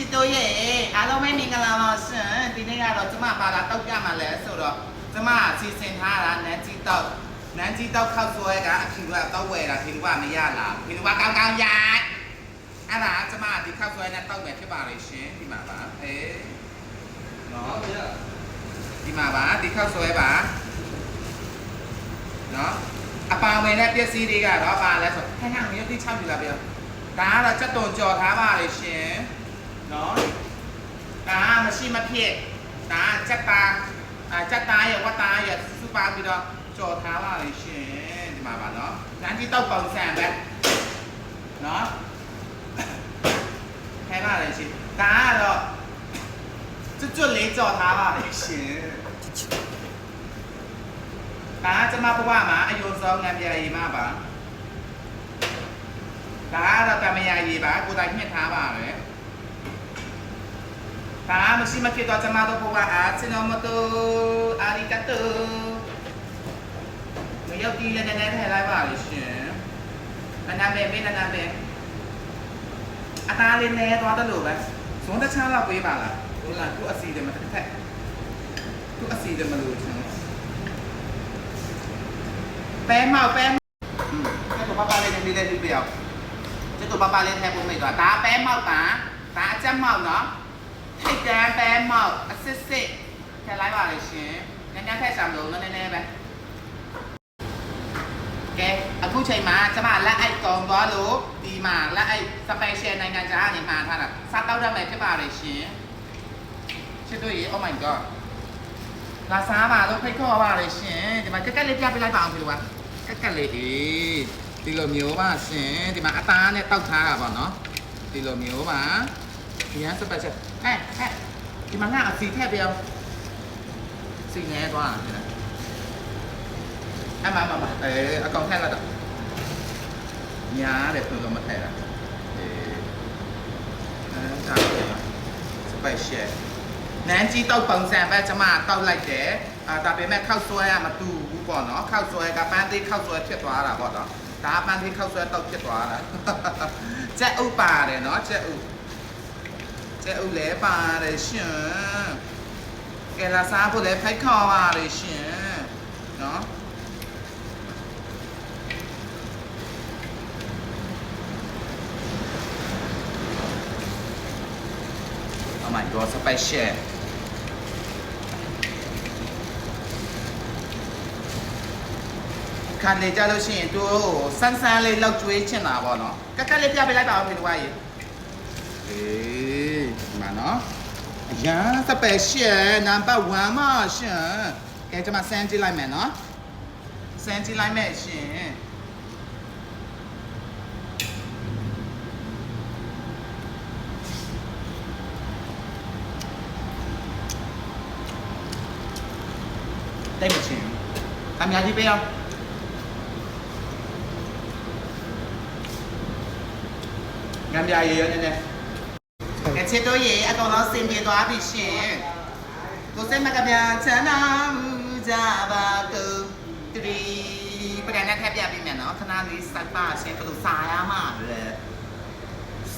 ချစ်တို့ရဲ့အားလုံးပဲမင်္ဂလာပါရှင်ဒီနေ့ကတော့ကျမပါလာတောက်ပြမှာလဲဆိုတော့ကျမအစီအစဉ်ထားတာနန်းကြီးတောက်နန်းကြီးတောက်ခောက်ဆွဲကအခင်ကတော့ဝယ်တာခင်ကမရလားခင်ကကောင်းကောင်းရိုက်အဲ့ဒါကျမဒီခောက်ဆွဲနဲ့တောက်မယ်ဖြစ်ပါလေရှင်ဒီမှာပါအေးနော်ဒီမှာပါဒီခောက်ဆွဲပါနော်အပါဝင်တဲ့ပစ္စည်းတွေကတော့ပါလဲဆိုခဏမျိုးတိချောက်ပြလာပြောဒါကတော့စက်တုံကြော်ထားပါလေရှင် နော်ဒါမရှိမဖြစ်ဒါစက်သားအာစက်သားရဲ့ဝတ်သားရဲ့စူပါပြီးတော့ကြော်ထားပါလေရှင်ဒီမှာပါနော်နန်းကြီးတောက်ပေါင်ဆန်ပဲနော်ခဲပါလေရှင်ဒါကတော့ကျွတ်ကျွတ်လေးကြော်ထားပါလေရှင်ဒါကကျွန်မဘဝမှာအယုံဆုံးငံပြရီမပါဒါကတော့ကမယာရီပါကိုယ်တိုင်မြင့်ထားပါပဲ ဒါမရှိမဖြစ်တော့ကျမတို့ဘဝအားစနောမတိုအာရီကတိုမရောက်ဒီလည်းနည်းနည်းထည့်လိုက်ပါလိမ့်ရှင်အနာမဲမင်းအနာမဲအသားလေးနဲသွားတယ်လို့ပဲဇွန်တစ်ချမ်းလောက်ပေးပါလားဟိုလားသူ့အစီတယ်မတစ်ထက်သူ့အစီတယ်မလို့ချင်ပဲမောက်ပဲอืมအဲ့တော့ပပလေးနေလေးလေးပြောကျတော့ပပလေးထဲပုံမိတ်တော့ဒါပဲမောက်ပါဒါအချက်မောက်နော် ထိတ်တန်းပဲမောက်အစစ်စစ်ထည့်လိုက်ပါလေရှင်နည်းနည်းထည့်ဆောင်လို့နည်းနည်းပဲကဲအခုချိန်မှာကျမလက်အိုက်ကုံသွားလို့ဒီမှာလက်အိုက်စပယ်ရှယ်နိုင်ငံခြားကနေမှာထားတာစားတောက်ရမယ်ဖြစ်ပါလေရှင်ချစ်တို့ရေ oh my god လာစားပါလို့ဖိတ်ခေါ်ပါလေရှင်ဒီမှာကက်ကက်လေးပြပေးလိုက်ပါအောင်ဒီလိုပါကက်ကက်လေးဒီဒီလိုမျိုးပါရှင်ဒီမှာအသားနဲ့တောက်ထားတာပေါ့နော်ဒီလိုမျိုးပါ ဒီရန်စပတ်ချက်အဲအဲဒီမှာငါအစီထည့်ပြောင်းစီနေသွားတယ်အမမမအဲအကောင်ထည့်လိုက်တော့ညားတယ်ပြန်လို့မထည့်တာအဲအဲဒါစပတ်ချက်နန်းကြီးတောက်ပုံစံပဲကျမတောက်လိုက်တယ်အာဒါပေမဲ့ခောက်ဆွဲကမတူဘူးပေါ့နော်ခောက်ဆွဲကပန်းသေးခောက်ဆွဲဖြစ်သွားတာပေါ့နော်ဒါပန်းသေးခောက်ဆွဲတောက်ဖြစ်သွားတာကြက်ဥပါတယ်နော်ကြက်ဥ ကျဲဥလဲပါတယ်ရှင်ကဲလာစားဖို့လဲဖိုက်ခေါ်ပါတယ်ရှင်နော် Oh my god special ခံနေကြလို့ရှိရင်သူစန်းစန်းလေးလောက်ကျွေးချင်တာပေါ့နော်ကက်ကက်လေးပြပေးလိုက်ပါဦးဖေတို့ကရေအေး ဒီမှာနော်အရန်စပယ်ရှယ်နံပါတ်1မှာရှင်ကဲကျွန်မစမ်းကြည့်လိုက်မယ်နော်စမ်းကြည့်လိုက်မယ်ရှင်တိတ်မချင်းအများကြီးပေးအောင်ငမ်းပြရေရနည်းနည်း ကချစ်တို့ရေအကောင်လုံးစင်ပြေသွားပြီရှင်ကိုစိတ်မကပြချမ်းသာမှုကြပါတူတရီပကံနဲ့ထပ်ပြပေးမယ်နော်ခဏလေးစိုက်ပါရှင်ဘယ်လိုစားရမှာလဲ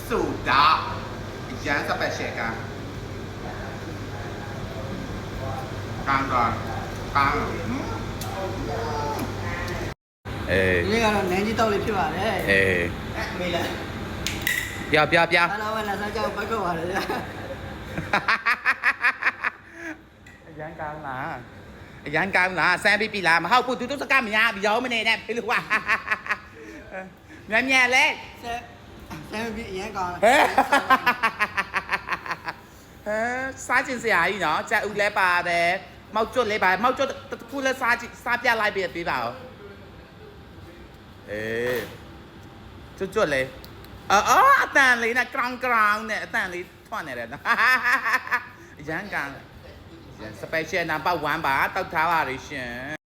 ဆိုတာရန်စပယ်ရှယ်ကကန်တော့ကန်အေးဒီနေ့ကတော့နန်းကြီးတောက်လေးဖြစ်ပါတယ်အေးအဲ့မေးလား ပြပြပြအားလုံးပဲလက်စားကြောက်ပတ်တော့ပါတယ်ဗျာအရန်ကောင်းလားအရန်ကောင်းလားဆန်းပြီးပြီလားမဟုတ်ဘူးသူတို့စကားမရဘူးရောမနေနဲ့ဖေလို့ကမြန်မြန်လဲဆက်ဆမ်ပြီးအရင်ကောင်းဟဲ့ဟဲစားကျင်စရာကြီးနော်ကြက်ဥလဲပါတယ်မောက်ကျွတ်လဲပါမောက်ကျွတ်တစ်ခုလဲစားကြည့်စားပြလိုက်ပြပေးပါဦးအေးကျွတ်ကျွတ်လဲ အော်အော်အတန်လေးနဲ့ကရောင်ကရောင်နဲ့အတန်လေးထွက်နေတယ်နော်အရန်ကန်စပယ်ရှယ်နံပါတ်1ပါတောက်ထားပါရရှင်